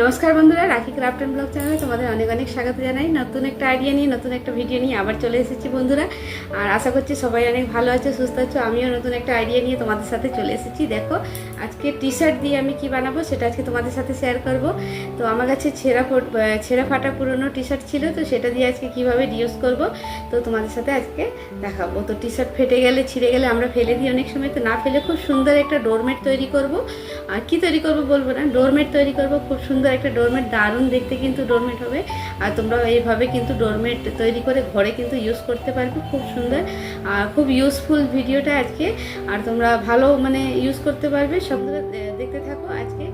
নমস্কার বন্ধুরা, রাখি ক্রাফট অ্যান্ড ব্লগ চ্যানেলে তোমাদের অনেক অনেক স্বাগত জানাই। নতুন একটা আইডিয়া নিয়ে, নতুন একটা ভিডিও নিয়ে আবার চলে এসেছি বন্ধুরা। আর আশা করছি সবাই অনেক ভালো আছে, সুস্থ আছো। আমিও নতুন একটা আইডিয়া নিয়ে তোমাদের সাথে চলে এসেছি। দেখো আজকে টি শার্ট দিয়ে আমি কি বানাবো সেটা আজকে তোমাদের সাথে শেয়ার করব। তো আমার কাছে ছেঁড়া ফোট ছেঁড়া ফাটা পুরনো টি শার্ট ছিল, তো সেটা দিয়ে আজকে কীভাবে ইউজ করব, তো তোমাদের সাথে আজকে দেখাবো। তো টি শার্ট ফেটে গেলে, ছিঁড়ে গেলে আমরা ফেলে দিই অনেক সময়, তো না ফেলে খুব সুন্দর একটা ডোরমেট তৈরি করব। আর কি তৈরি করব বলব না ডোরমেট তৈরি করব, খুব সুন্দর একটা ডোরমেট দারুণ দেখতে কিন্তু ডোরমেট হবে। আর তোমরা এইভাবে কিন্তু ডোরমেট তৈরি করে ঘরে কিন্তু ইউজ করতে পারবে, খুব সুন্দর। আর খুব ইউজফুল ভিডিওটা আজকে। আর তোমরা ভালো মানে ইউজ করতে পারবে সবগুলো দেখতে থাকো আজকে।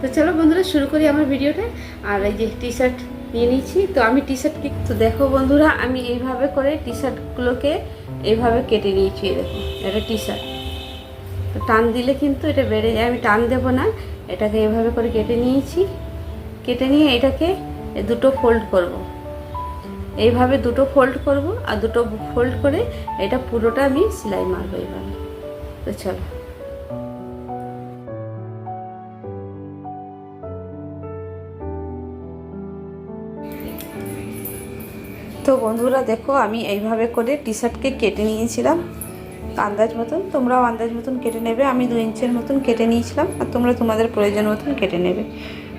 তো চলো বন্ধুরা, শুরু করি আমার ভিডিওটা। আর এই যে টি শার্ট নিয়ে নিচ্ছি। তো আমি টি শার্ট তো দেখো বন্ধুরা, আমি এইভাবে করে টি শার্টগুলোকে এইভাবে কেটে নিয়েছি দেখো, এটা টি শার্ট তো টান দিলে কিন্তু এটা বেড়ে যায়, আমি টান দেবো না। এটাকে এভাবে করে কেটে নিয়েছি। কেটে নিয়ে এটাকে দুটো ফোল্ড করব। এইভাবে দুটো ফোল্ড করব আর দুটো ফোল্ড করে এটা পুরোটা আমি সেলাই মারবো এইভাবে। তো চলো। তো বন্ধুরা দেখো, আমি এইভাবে করে টি শার্টকে কেটে নিয়েছিলাম। আন্দাজ মতন, তোমরাও আন্দাজ মতন কেটে নেবে। আমি দু ইঞ্চের মতন কেটে নিয়েছিলাম আর তোমরা তোমাদের প্রয়োজন মতন কেটে নেবে।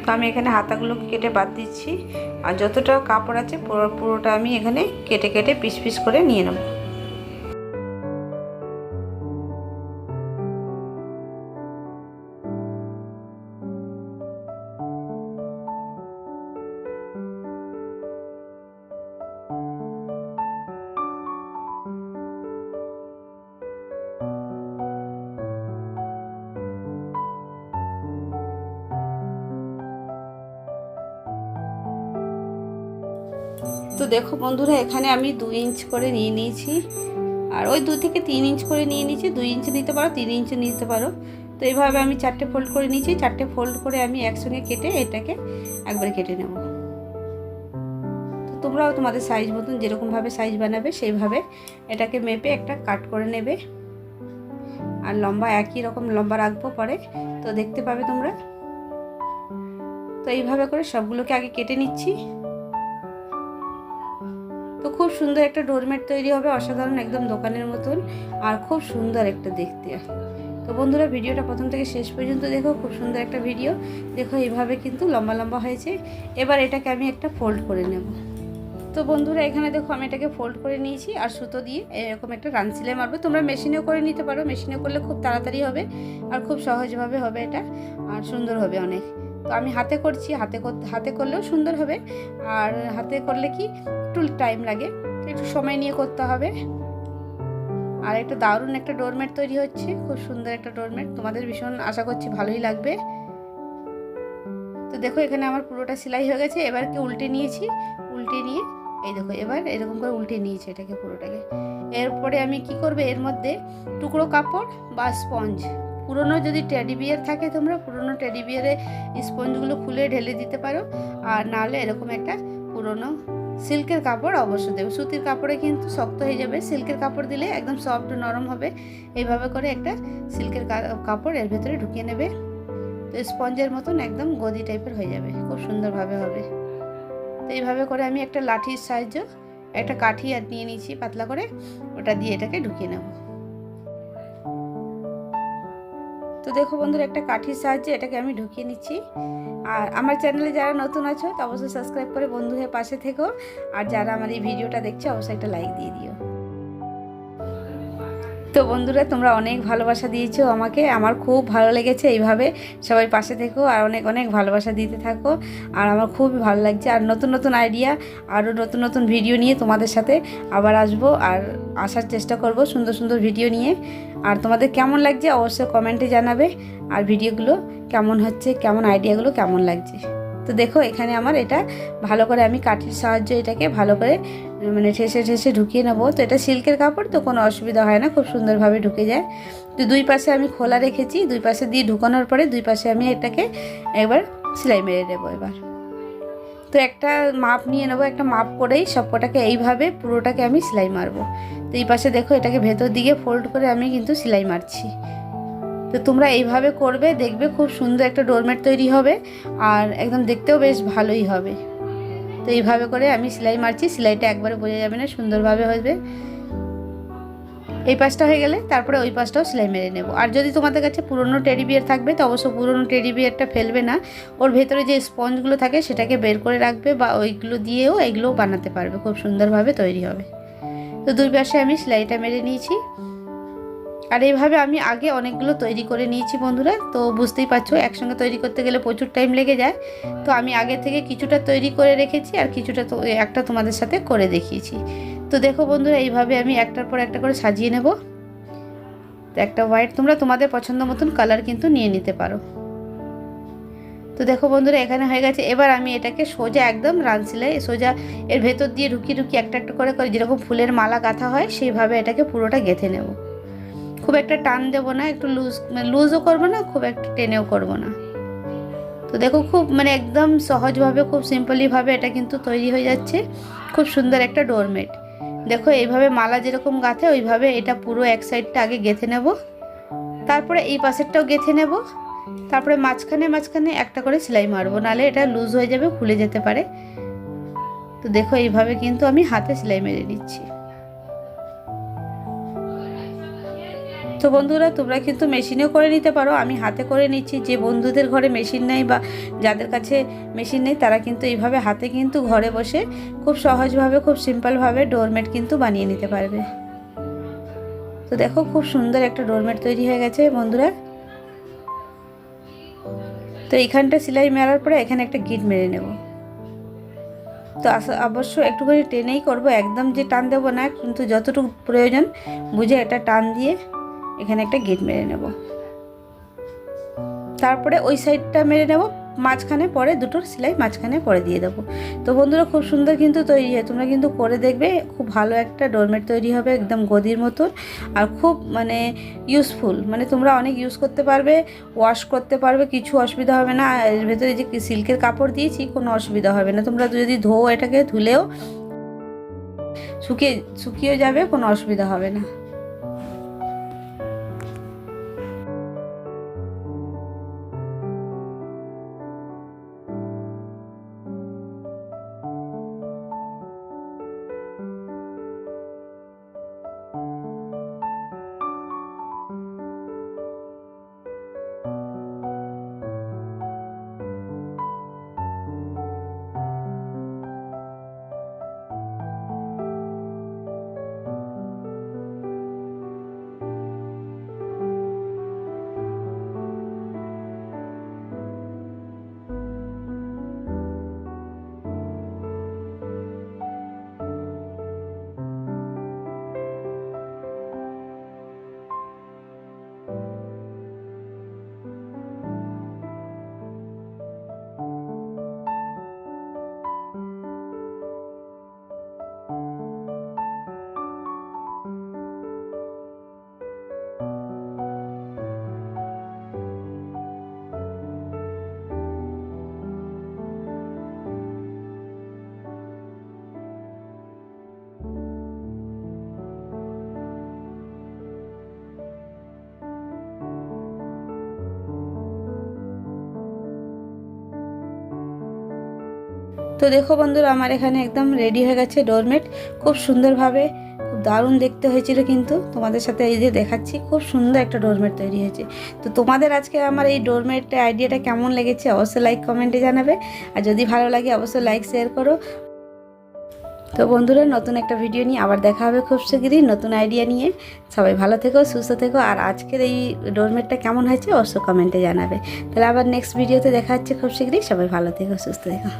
তো আমি এখানে হাতাগুলোকে কেটে বাদ দিচ্ছি। আর যতটা কাপড় আছে পুরো পুরোটা আমি এখানে কেটে কেটে পিস পিস করে নিয়ে নেব। তো দেখো বন্ধুরা, এখানে আমি দু ইঞ্চ করে নিয়ে নিয়েছি। আর ওই দু থেকে তিন ইঞ্চ করে নিয়ে নিয়েছি। দুই ইঞ্চ নিতে পারো, তিন ইঞ্চ নিতে পারো। তো এইভাবে আমি চারটে ফোল্ড করে নিয়েছি। চারটে ফোল্ড করে আমি একসঙ্গে কেটে এটাকে একবার কেটে নেব। তো তোমরাও তোমাদের সাইজ মতন যেরকমভাবে সাইজ বানাবে, সেইভাবে এটাকে মেপে একটা কাট করে নেবে। আর লম্বা একই রকম লম্বা রাখব পরে, তো দেখতে পাবে তোমরা। তো এইভাবে করে সবগুলোকে আগে কেটে নিচ্ছি। তো খুব সুন্দর একটা ডোরমেট তৈরি হবে, অসাধারণ একদম দোকানের মতন আর খুব সুন্দর একটা দেখতে। তো বন্ধুরা, ভিডিওটা প্রথম থেকে শেষ পর্যন্ত দেখো, খুব সুন্দর একটা ভিডিও। দেখো, এইভাবে কিন্তু লম্বা লম্বা হয়েছে। এবার এটাকে আমি একটা ফোল্ড করে নেব। তো বন্ধুরা, এখানে দেখো, আমি এটাকে ফোল্ড করে নিয়েছি আর সুতো দিয়ে এরকম একটা রান সিলাই মারবো। তোমরা মেশিনেও করে নিতে পারো মেশিনে করলে খুব তাড়াতাড়ি হবে আর খুব সহজভাবে হবে এটা আর সুন্দর হবে অনেক। তো আমি হাতে করছি, হাতে হাতে করলেও সুন্দর হবে। আর হাতে করলে কি একটু টাইম লাগে, একটু সময় নিয়ে করতে হবে। আর একটা দারুণ একটা ডোরমেট তৈরি হচ্ছে, খুব সুন্দর একটা ডোরমেট তোমাদের ভীষণ আশা করছি ভালোই লাগবে। তো দেখো এখানে আমার পুরোটা সেলাই হয়ে গেছে, এবার কি উল্টে নিয়েছি? উল্টে নিয়ে, এই দেখো এবার এরকম করে উল্টে নিয়েছি এটাকে পুরোটাকে। এরপরে আমি কি করবে? এর মধ্যে টুকরো কাপড় বা স্পঞ্জ পুরনো যদি টেডি বিয়ার থাকে তোমরা, পুরনো টেডি বিয়ারে স্পঞ্জগুলো খুলে ঢেলে দিতে পারো। আর নাহলে এরকম একটা পুরনো সিল্কের কাপড় অবশ্য দেবে। সুতির কাপড়ে কিন্তু শক্ত হয়ে যাবে। সিল্কের কাপড় দিলে একদম সফট নরম হবে। এইভাবে করে একটা সিল্কের কাপড় এর ভেতরে ঢুকিয়ে নেবে। তো স্পঞ্জের মতন একদম গদি টাইপের হয়ে যাবে। খুব সুন্দরভাবে হবে। তো এইভাবে করে আমি একটা লাঠির সাহায্য একটা কাঠি আর নিয়ে নিয়েছি পাতলা করে। ওটা দিয়ে এটাকে ঢুকিয়ে নেব। দেখো বন্ধুরা, একটা কাঠির সাহায্যে এটাকে আমি ঢুকিয়ে নিচ্ছি। আর আমার চ্যানেলে যারা নতুন আছো, তো অবশ্যই সাবস্ক্রাইব করে বন্ধু হয়ে পাশে থেকো। আর যারা আমার এই ভিডিওটা দেখছে, অবশ্যই একটা লাইক দিয়ে দিও। তো বন্ধুরা, তোমরা অনেক ভালোবাসা দিয়েছ আমাকে। আমার খুব ভালো লেগেছে এইভাবে। সবাই পাশে থেকো আর অনেক অনেক ভালোবাসা দিতে থাকো। আর আমার খুবই ভালো লাগছে। আর নতুন নতুন আইডিয়া আরও নতুন নতুন ভিডিও নিয়ে তোমাদের সাথে আবার আসব আর আসার চেষ্টা করব সুন্দর সুন্দর ভিডিও নিয়ে। আর তোমাদের কেমন লাগছে অবশ্যই কমেন্টে জানাবে। আর ভিডিওগুলো কেমন হচ্ছে, কেমন আইডিয়াগুলো কেমন লাগছে। তো দেখো, এখানে আমার এটা ভালো করে আমি কাঠির সাহায্যে এটাকে ভালো করে মানে ঠেসে ঠেসে ঢুকিয়ে নেব। তো এটা সিল্কের কাপড়, তো কোনো অসুবিধা হয় না, খুব সুন্দরভাবে ঢুকে যায়। তো দুই পাশে আমি খোলা রেখেছি, দুই পাশে দিয়ে ঢুকানোর পরে দুই পাশে আমি এটাকে একবার সেলাই মেরে দেবো এবার। তো একটা মাপ নিয়ে নেব, একটা মাপ করেই সবকটাকে এইভাবে পুরোটাকে আমি সেলাই মারবো। তো এই পাশে দেখো, এটাকে ভেতর দিকে ফোল্ড করে আমি কিন্তু সেলাই মারছি। তো তোমরা এইভাবে করবে, দেখবে খুব সুন্দর একটা ডোরমেট তৈরি হবে আর একদম দেখতেও বেশ ভালোই হবে। তো এইভাবে করে আমি সেলাই মারছি, সেলাইটা একবারে বোঝা যাবে না, সুন্দরভাবে হবে এই পাশটা হয়ে গেলে তারপরে ওই পাশটাও সেলাই মেরে নেব। আর যদি তোমাদের কাছে পুরনো টেডি বিয়ার থাকবে, তো অবশ্য পুরনো টেডি বিয়ারটা ফেলবে না। ওর ভেতরে যে স্পঞ্জগুলো থাকে, সেটাকে বের করে রাখবে বা ওইগুলো দিয়েও এগুলো বানাতে পারবে। খুব সুন্দরভাবে তৈরি হবে। তো দুই পাশে আমি সেলাইটা মেরে নিয়েছি। আর এইভাবে আমি আগে অনেকগুলো তৈরি করে নিয়েছি বন্ধুরা, তো বুঝতেই পারছ, একসঙ্গে তৈরি করতে গেলে প্রচুর টাইম লেগে যায়। তো আমি আগে থেকে কিছুটা তৈরি করে রেখেছি আর কিছুটা তো একটা তোমাদের সাথে করে দেখিয়েছি। তো দেখো বন্ধুরা, এইভাবে আমি একটার পর একটা করে সাজিয়ে নেব। তো একটা হোয়াইট তোমরা তোমাদের পছন্দ মতন কালার কিন্তু নিয়ে নিতে পারো। তো দেখো বন্ধুরা, এখানে হয়ে গেছে। এবার আমি এটাকে সোজা একদম রান সেলাই, সোজা এর ভেতর দিয়ে ঢুকিয়ে ঢুকিয়ে একটা একটা করে করে যেরকম ফুলের মালা গাঁথা হয়, সেইভাবে এটাকে পুরোটা গেঁথে নেব। খুব একটা টান দেবো না, একটু লুজ মানে লুজও করব না, খুব একটা টেনেও করব না। তো দেখো খুব মানে একদম সহজভাবে, খুব সিম্পলিভাবে এটা কিন্তু তৈরি হয়ে যাচ্ছে। খুব সুন্দর একটা ডোরমেট দেখো এইভাবে মালা যেরকম গাঁথে, ওইভাবে এটা পুরো এক সাইডটা আগে গেঁথে নেব। তারপরে এই পাশেরটাও গেঁথে নেব। তারপরে মাঝখানে মাঝখানে একটা করে সেলাই মারবো নাহলে এটা লুজ হয়ে যাবে, খুলে যেতে পারে। তো দেখো এইভাবে কিন্তু আমি হাতে সেলাই মেরে নিচ্ছি তো বন্ধুরা, তোমরা কিন্তু মেশিনেও করে নিতে পারো। আমি হাতে করে নিচ্ছি। যে বন্ধুদের ঘরে মেশিন নেই বা যাদের কাছে মেশিন নেই, তারা কিন্তু এইভাবে হাতে কিন্তু ঘরে বসে খুব সহজভাবে, খুব সিম্পলভাবে ডোরমেট কিন্তু বানিয়ে নিতে পারবে। তো দেখো, খুব সুন্দর একটা ডোরমেট তৈরি হয়ে গেছে বন্ধুরা। তো এইখানটা সেলাই মেরার পরে এখানে একটা গিট মেরে নেব। তো অবশ্য একটুখানি টেনেই করব। একদম যে টান দেবো না, কিন্তু যতটুকু প্রয়োজন, বুঝে এটা টান দিয়ে এখানে একটা গেট মেরে নেব। তারপরে ওই সাইডটা মেরে নেব, মাঝখানে পরে দুটোর সেলাই মাঝখানে পরে দিয়ে দেবো। তো বন্ধুরা, খুব সুন্দর কিন্তু তৈরি হয়। তোমরা কিন্তু করে দেখবে, খুব ভালো একটা ডোরমেট তৈরি হবে একদম গদির মতন আর খুব মানে ইউজফুল মানে তোমরা অনেক ইউজ করতে পারবে ওয়াশ করতে পারবে, কিছু অসুবিধা হবে না। এর ভেতরে যে সিল্কের কাপড় দিয়েছি, কোনো অসুবিধা হবে না। তোমরা যদি ধোও এটাকে, ধুলেও শুকিয়ে শুকিয়ে যাবে, কোনো অসুবিধা হবে না। তো দেখো বন্ধুরা, আমার এখানে একদম রেডি হয়ে গেছে ডোরমেট খুব সুন্দরভাবে, খুব দারুণ দেখতে হয়েছিল কিন্তু। তোমাদের সাথে এই যে দেখাচ্ছি, খুব সুন্দর একটা ডোরমেট তৈরি হয়েছে। তো তোমাদের আজকে আমার এই ডোরমেট আইডিয়াটা কেমন লেগেছে অবশ্যই লাইক কমেন্টে জানাবে। আর যদি ভালো লাগে অবশ্যই লাইক শেয়ার করো। তো বন্ধুরা, নতুন একটা ভিডিও নিয়ে আবার দেখা হবে খুব শীঘ্রই নতুন আইডিয়া নিয়ে। সবাই ভালো থেকো, সুস্থ থেকো, আর আজকের এই ডোরমেটটা কেমন হয়েছে অবশ্যই কমেন্টে জানাবে। তাহলে আবার নেক্সট ভিডিওতে দেখা হচ্ছে খুব শীঘ্রই সবাই ভালো থেকো, সুস্থ থেকো।